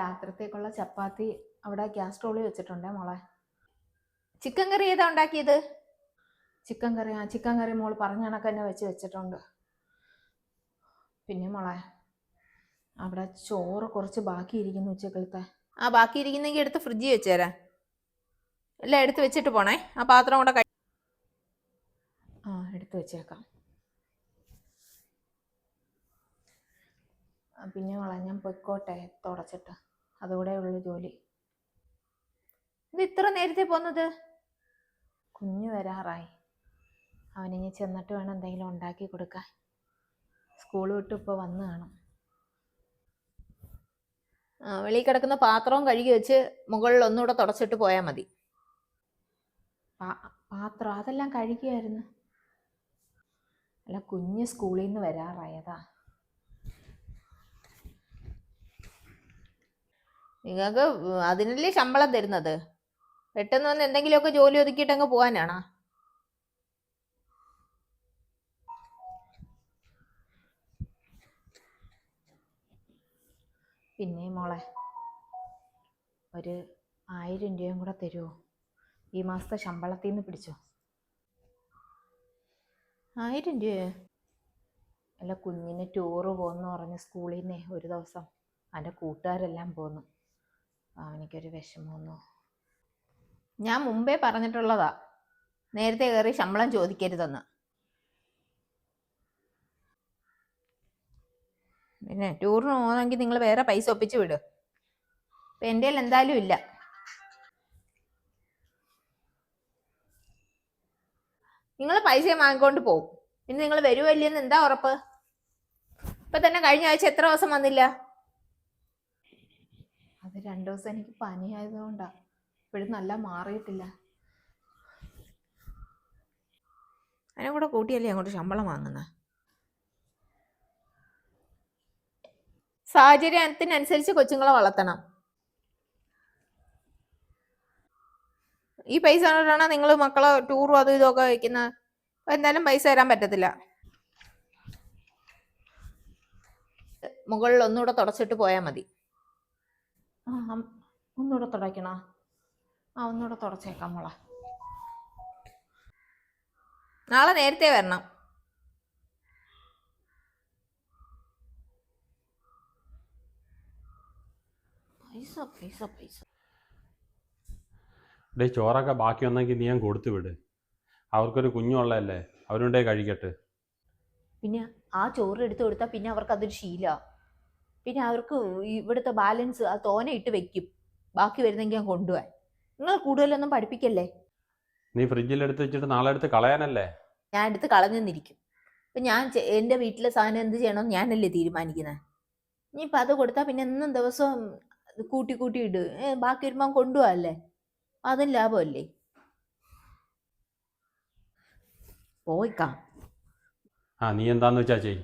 രാത്രിത്തേക്കുള്ള ചപ്പാത്തി അവിടെ gas trolley വെച്ചിട്ടുണ്ടേ മോളെ. Chicken കറി ഏതാ ഉണ്ടാക്കിയത്? ചിക്കൻ കറി ആ ചിക്കൻ കറി മോൾ പറഞ്ഞ കണക്ക് തന്നെ വെച്ച് വെച്ചിട്ടുണ്ട്. പിന്നെ മോളെ അവിടെ ചോറ് കുറച്ച് ബാക്കിയിരിക്കുന്നു ഉച്ചക്കലത്തെ. ആ ബാക്കി ഇരിക്കുന്നെങ്കിൽ എടുത്ത് ഫ്രിഡ്ജിൽ വെച്ചേരാ. എല്ലാം എടുത്ത് വെച്ചിട്ട് പോണേ. ആ പാത്രം കൂടെ കഴി ആ എടുത്ത് വെച്ചേക്കാം. പിന്നെ മോളെ ഞാൻ പൊയ്ക്കോട്ടെ തുടച്ചിട്ട്. അതുകൂടെ ഉള്ളു ജോലി. ഇത് ഇത്ര നേരത്തെ പോന്നത്? കുഞ്ഞു വരാറായി. അവനിനി ചെന്നിട്ട് വേണം എന്തെങ്കിലും ഉണ്ടാക്കി കൊടുക്കാൻ. സ്കൂൾ വിട്ട് ഇപ്പോൾ വന്ന് കാണും. വെളിയിൽ കിടക്കുന്ന പാത്രവും കഴുകി വെച്ച് മുകളിൽ ഒന്നുകൂടെ തുടച്ചിട്ട് പോയാൽ മതി. പാത്രം അതെല്ലാം കഴുകിയായിരുന്നു. അല്ല കുഞ്ഞ് സ്കൂളിൽ നിന്ന് വരാറായതാ. നിങ്ങൾക്ക് അതിനല്ലേ ശമ്പളം തരുന്നത്? പെട്ടെന്ന് വന്ന് എന്തെങ്കിലുമൊക്കെ ജോലി ഒതുക്കിയിട്ട് അങ്ങ് പോകാനാണോ? പിന്നെ മോളെ ഒരു ആയിരം രൂപയും കൂടെ തരുമോ ഈ മാസത്തെ ശമ്പളത്തിൽ നിന്ന് പിടിച്ചോ? ആയിരം രൂപയോ? അല്ല കുഞ്ഞിന് ടൂറ് പോകുന്നു പറഞ്ഞ് സ്കൂളിൽ നിന്നേ ഒരു ദിവസം അവന്റെ കൂട്ടുകാരെല്ലാം പോന്നു. അവനിക്കൊരു വിഷമമൊന്നു ഞാൻ മുമ്പേ പറഞ്ഞിട്ടുള്ളതാ നേരത്തെ കയറി ശമ്പളം ചോദിക്കരുതെന്ന്. പിന്നെ ടൂറിന് പോകണമെങ്കിൽ നിങ്ങൾ വേറെ പൈസ ഒപ്പിച്ച് വിട്. ഇപ്പം എന്റെ എന്തായാലും ഇല്ല. നിങ്ങൾ പൈസ വാങ്ങിക്കൊണ്ട് പോകും പിന്നെ നിങ്ങൾ വരുമല്ലെന്ന് എന്താ ഉറപ്പ്? ഇപ്പൊ തന്നെ കഴിഞ്ഞ ആഴ്ച എത്ര ദിവസം വന്നില്ല? അത് രണ്ട് ദിവസം എനിക്ക് പനിയായതുകൊണ്ടാണ് ഇപ്പോഴും നല്ല മാറിയിട്ടില്ല. അതിനെ കൂടെ കൂട്ടിയല്ലേ അങ്ങോട്ട് ശമ്പളം വാങ്ങുന്നത് സാഹചര്യത്തിനനുസരിച്ച് കൊച്ചുങ്ങളെ വളർത്തണം. ഈ പൈസ കൊണ്ടാണ് നിങ്ങൾ മക്കളെ ടൂറും അതും ഇതൊക്കെ വയ്ക്കുന്നത് അപ്പം എന്തായാലും പൈസ തരാൻ പറ്റത്തില്ല. മുകളിൽ ഒന്നുകൂടെ തുടച്ചിട്ട് പോയാൽ മതി. ആ ഒന്നുകൂടെ തുടയ്ക്കണോ? ആ ഒന്നുകൂടെ തുടച്ചേക്കാം മോളെ. നാളെ നേരത്തെ വരണം. പൈസ പൈസ പൈസ. ഡേ ചോറൊക്കെ ബാക്കി വന്നെങ്കിൽ നീ ഞാൻ കൊടുത്തു വിട്. അവർക്കൊരു കുഞ്ഞുള്ളതല്ലേ അവരുണ്ടേ കഴിക്കട്ടെ. പിന്നെ ആ ചോറ് എടുത്തു കൊടുത്താൽ പിന്നെ അവർക്ക് അതൊരു ശീല. പിന്നെ അവർക്ക് ഇവിടുത്തെ ബാലൻസ് ആ തോനെ ഇട്ട് വെക്കും. ബാക്കി വരുന്നെങ്കിൽ ഞാൻ കൊണ്ടുപോകാൻ. നിങ്ങൾ കൂടുതലൊന്നും പഠിപ്പിക്കല്ലേ? നീ ഫ്രിഡ്ജിൽ എടുത്ത് വെച്ചിട്ട് നാളെ എടുത്ത് കളയാനല്ലേ? ഞാൻ എടുത്ത് കളഞ്ഞെന്നിരിക്കും. ഇപ്പൊ ഞാൻ എന്റെ വീട്ടിലെ സാധനം എന്ത് ചെയ്യണമെന്ന് ഞാനല്ലേ തീരുമാനിക്കുന്നത് ഇനിയിപ്പൊ അത് കൊടുത്താൽ പിന്നെ എന്നും ദിവസവും കൂട്ടി കൂട്ടി ഇട്. ബാക്കി വരുമ്പോൾ കൊണ്ടുപോകല്ലേ? അതും ലാഭമല്ലേ? പോയിക്കാം. ആ നീ എന്താന്ന് വെച്ചാ ചെയ്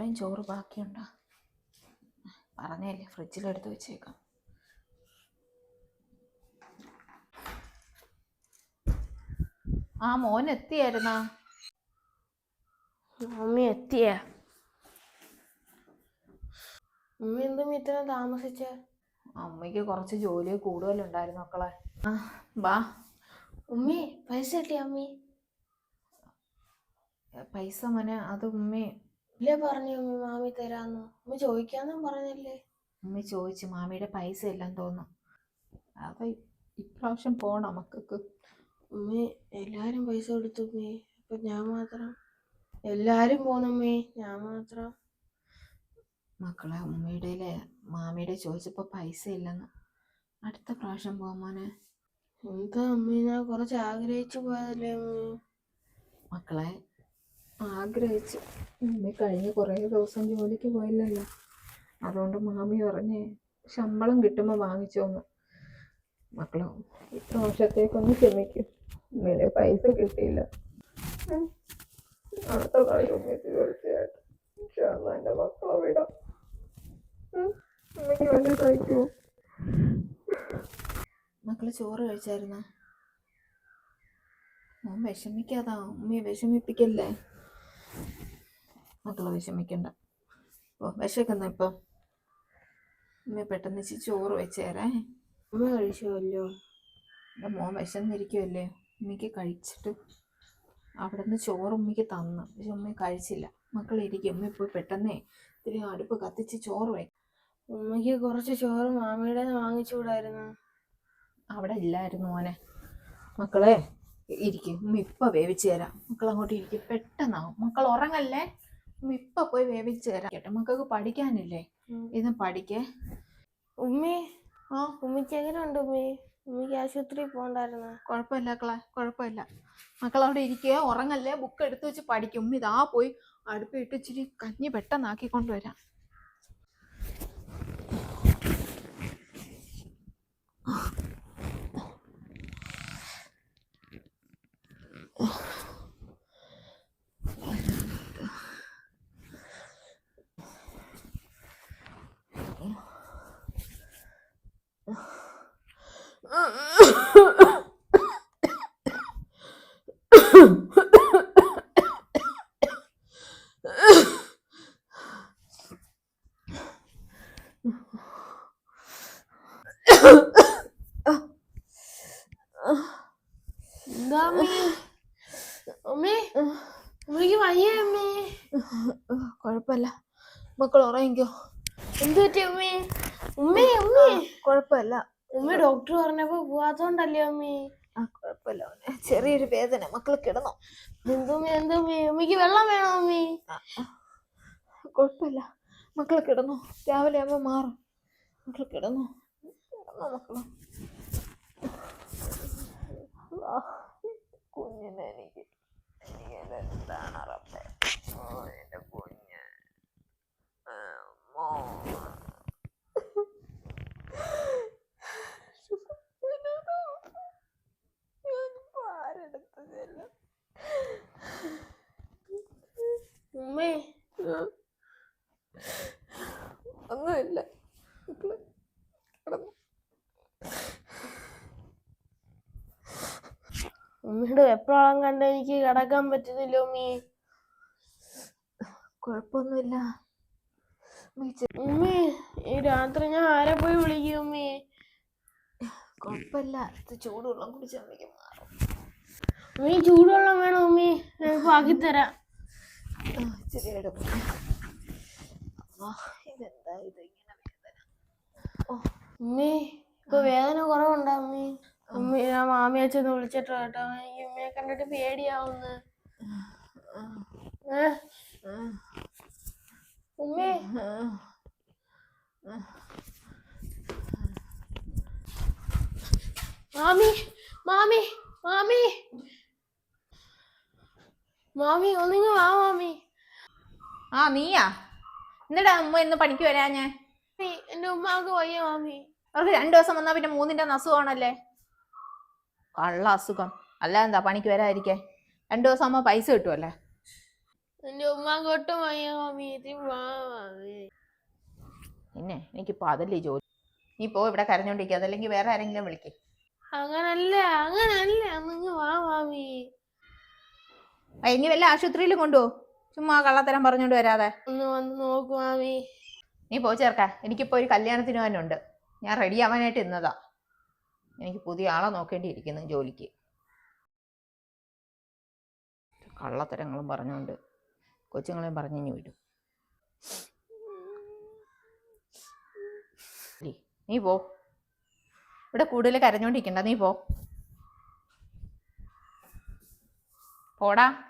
ഇത്രയും ചോറ് ബാക്കിയുണ്ടോ? പറഞ്ഞല്ലേ ഫ്രിഡ്ജിലെടുത്ത് വെച്ചേക്കാം. ആ മോൻ എത്തിയായിരുന്നാ? മമ്മി എത്തിയ? മമ്മി എന്തും ഇത്ര താമസിച്ച? അമ്മയ്ക്ക് കുറച്ച് ജോലി കൂടുതലുണ്ടായിരുന്നു മക്കളെ. ആ വാ ഉമ്മി പൈസ കിട്ടിയ അമ്മി പൈസ മോനെ അത് ഉമ്മി ഇല്ലേ പറഞ്ഞു അമ്മി മാമി തരാന്ന്. ഉമ്മ ചോദിക്കാന്നും പറഞ്ഞല്ലേ? ഉമ്മി ചോദിച്ചു മാമിയുടെ പൈസ എല്ലാം തോന്നും അപ്പൊ ഇപ്രാവശ്യം പോണം മക്കൾക്ക്. ഉമ്മി എല്ലാരും പൈസ കൊടുത്തു ഉമ്മി. അപ്പൊ ഞാൻ മാത്രം? എല്ലാരും പോണമ്മേ ഞാൻ മാത്രം? മക്കളെ ഉമ്മയുടെ മാമിയുടെ ചോദിച്ചപ്പോ പൈസ ഇല്ലെന്ന്. അടുത്ത പ്രാവശ്യം പോമോനെ മോനെ. എന്താ അമ്മ ഞാൻ കുറച്ച് ആഗ്രഹിച്ചു പോയതല്ലേ അമ്മി മക്കളെ ആഗ്രഹിച്ച്. ഉമ്മ കഴിഞ്ഞ കുറേ ദിവസം ജോലിക്ക് പോയില്ലല്ലോ. അതുകൊണ്ട് മാമി പറഞ്ഞ് ശമ്പളം കിട്ടുമ്പോൾ വാങ്ങിച്ചോന്ന്. മക്കളോ വർഷത്തേക്കൊന്ന് ക്ഷമിക്കും. ഇന്നലെ പൈസ കിട്ടിയില്ല. മക്കൾ ചോറ് കഴിച്ചായിരുന്ന? മോൻ വിഷമിക്കാതാ. ഉമ്മയെ വിഷമിപ്പിക്കല്ലേ? മക്കൾ വിഷമിക്കണ്ട. ഓ വിശക്കുന്നു ഇപ്പം. ഉമ്മ പെട്ടെന്ന് ഇച്ചിരി ചോറ് വെച്ചേരേ. അമ്മ കഴിച്ചുവല്ലോ എന്റെ മോൻ വിശന്നിരിക്കുമല്ലേ ഉമ്മയ്ക്ക് കഴിച്ചിട്ട് അവിടെ നിന്ന് ചോറ് ഉമ്മയ്ക്ക് തന്നു. പക്ഷെ ഉമ്മ കഴിച്ചില്ല. മക്കളിരിക്കും. ഉമ്മ പോയി പെട്ടെന്നേ ഇത്തിരി അടുപ്പ് കത്തിച്ച് ചോറ് വയ്ക്കും ഉമ്മയ്ക്ക് കുറച്ച് ചോറ് മാമിയുടെ വാങ്ങിച്ചുകൂടായിരുന്നു അവിടെ ഇല്ലായിരുന്നു മോനെ. മക്കളെ ഇരിക്കും. ഉമ്മ ഇപ്പൊ വേവിച്ചു തരാം. മക്കൾ അങ്ങോട്ട് ഇരിക്കും. പെട്ടെന്നാവും. മക്കൾ ഉറങ്ങല്ലേ? ഇപ്പൊ പോയി വേവിച്ച് തരാം. കേട്ടോ മക്കൾക്ക് പഠിക്കാനില്ലേ. ഇത് പഠിക്കേ. ഉമ്മി. ആ? ഉമ്മിക്ക് എങ്ങനെയുണ്ട് ഉമ്മി? ഉമ്മിക്ക് ആശുപത്രി പോകണ്ടായിരുന്നു? കുഴപ്പമില്ല ക്ലാ കുഴപ്പമില്ല. മക്കൾ അവിടെ ഇരിക്കുക ഉറങ്ങല്ലേ ബുക്ക് എടുത്തു വെച്ച് പഠിക്കും. ഉമ്മി ഇതാ പോയി അടുപ്പിട്ട് ഇച്ചിരി കഞ്ഞി പെട്ടെന്നാക്കി കൊണ്ടുവരാം എന്താ അമ്മി ഉമ്മി ഉമ്മയ്ക്ക് വയ്യ അമ്മി കുഴപ്പമില്ല മക്കൾ ഉറങ്ങിക്കോ. എന്ത് പറ്റി ഉമ്മി? ഉമ്മേ ഉമ്മേ. കുഴപ്പമില്ല. ഉമ്മ ഡോക്ടർ പറഞ്ഞപ്പോ പോവാത്തോണ്ടല്ലേ ഉമ്മേ? ആ കുഴപ്പമില്ല മോനെ. ചെറിയൊരു വേദന. മക്കൾ കിടന്നോ. എന്തുമ്മേ എന്തുമ്മേ ഉമ്മക്ക് വെള്ളം വേണോ ഉമ്മേ? കുഴപ്പമില്ല. മക്കൾ കിടന്നു. രാവിലെ ആകുമ്പോൾ മാറും. മക്കൾ കിടന്നു. കിടന്നോ മക്കളെ. കുഞ്ഞിനെ എനിക്ക് എനിക്ക് എന്താണ് റബ്ബേ ഓ എന്റെ കുഞ്ഞ് അമ്മോ. ഞാനിപ്പോ ആരെടുത്ത് ചെല്ലും? ഉമ്മി ഒന്നുമില്ല. ഉമ്മയുടെ എപ്പോഴും കണ്ട എനിക്ക് കിടക്കാൻ പറ്റുന്നില്ല ഉമ്മി. കുഴപ്പമൊന്നുമില്ല. ഉമ്മ ഈ രാത്രി ഞാൻ ആരെ പോയി വിളിക്കും ഉമ്മി? കുഴപ്പമില്ല. ചൂടുവെള്ളം കുടിച്ചാൽ ഉമ്മി ചൂടുവെള്ളം വേണം ഉമ്മി. ഞാൻ ആക്കിത്തരാം ഇച്ചിരി എടുക്കും അമ്മ ഇതെന്താ ഇത് ഇങ്ങനെ വേദന? ഉമ്മി ഇപ്പൊ വേദന കുറവുണ്ടോ ഉമ്മി? അമ്മി ഞാൻ മാമിയെ ചെന്ന് വിളിച്ചിട്ട് കേട്ടോ എനിക്ക് ഉമ്മയെ കണ്ടിട്ട് പേടിയാവുന്നു. ഉമ്മേ. മാമി മാമി മാമി. മാമി ഒന്നിങ്ങ് വാ മാമി. ആ നീയാ? എന്നിട്ട് അമ്മ ഇന്ന് പണിക്ക് വരാ ഞാൻ. എന്റെ ഉമ്മാക്ക് വയ്യ മാമി അവർക്ക് രണ്ടു ദിവസം വന്നാ പിന്നെ മൂന്നിന്റെ അസുഖമാണല്ലേ? കള്ള അസുഖം. അല്ല എന്താ പണിക്ക് വരാതിരിക്കേ? രണ്ടു ദിവസം അമ്മ പൈസ കിട്ടുമല്ലേ എന്റെ ഉമ്മാക്ക് ഒട്ടും വയ്യ മാമി പിന്നെ എനിക്കിപ്പോ അതല്ലേ ജോലി. നീ പോ ഇവിടെ കരഞ്ഞോണ്ടിരിക്കുക അതല്ലെങ്കിൽ വേറെ ആരെങ്കിലും വിളിക്കേ. അങ്ങനല്ല അങ്ങനല്ല. വാ മാമി ഇനി വല്ല ആശുപത്രിയിലും കൊണ്ടുപോ ചുമ്മാ കള്ളത്തരം പറഞ്ഞോണ്ട് വരാതെ. ഒന്ന് വന്ന് നോക്ക് മാമി. നീ പോ ചേർക്ക. എനിക്കിപ്പോ ഒരു കല്യാണത്തിന് പോകാനുണ്ട്. ഞാൻ റെഡി ആവാനായിട്ട് ഇന്നതാ. എനിക്ക് പുതിയ ആളെ നോക്കേണ്ടിയിരിക്കുന്നു ജോലിക്ക്. കള്ളത്തരങ്ങളും പറഞ്ഞുകൊണ്ട് കൊച്ചുങ്ങളെയും പറഞ്ഞു വിടും. നീ പോ. ഇവിടെ കൂടുതൽ കരഞ്ഞോണ്ടിരിക്കണ്ട നീ പോ. പോടാ.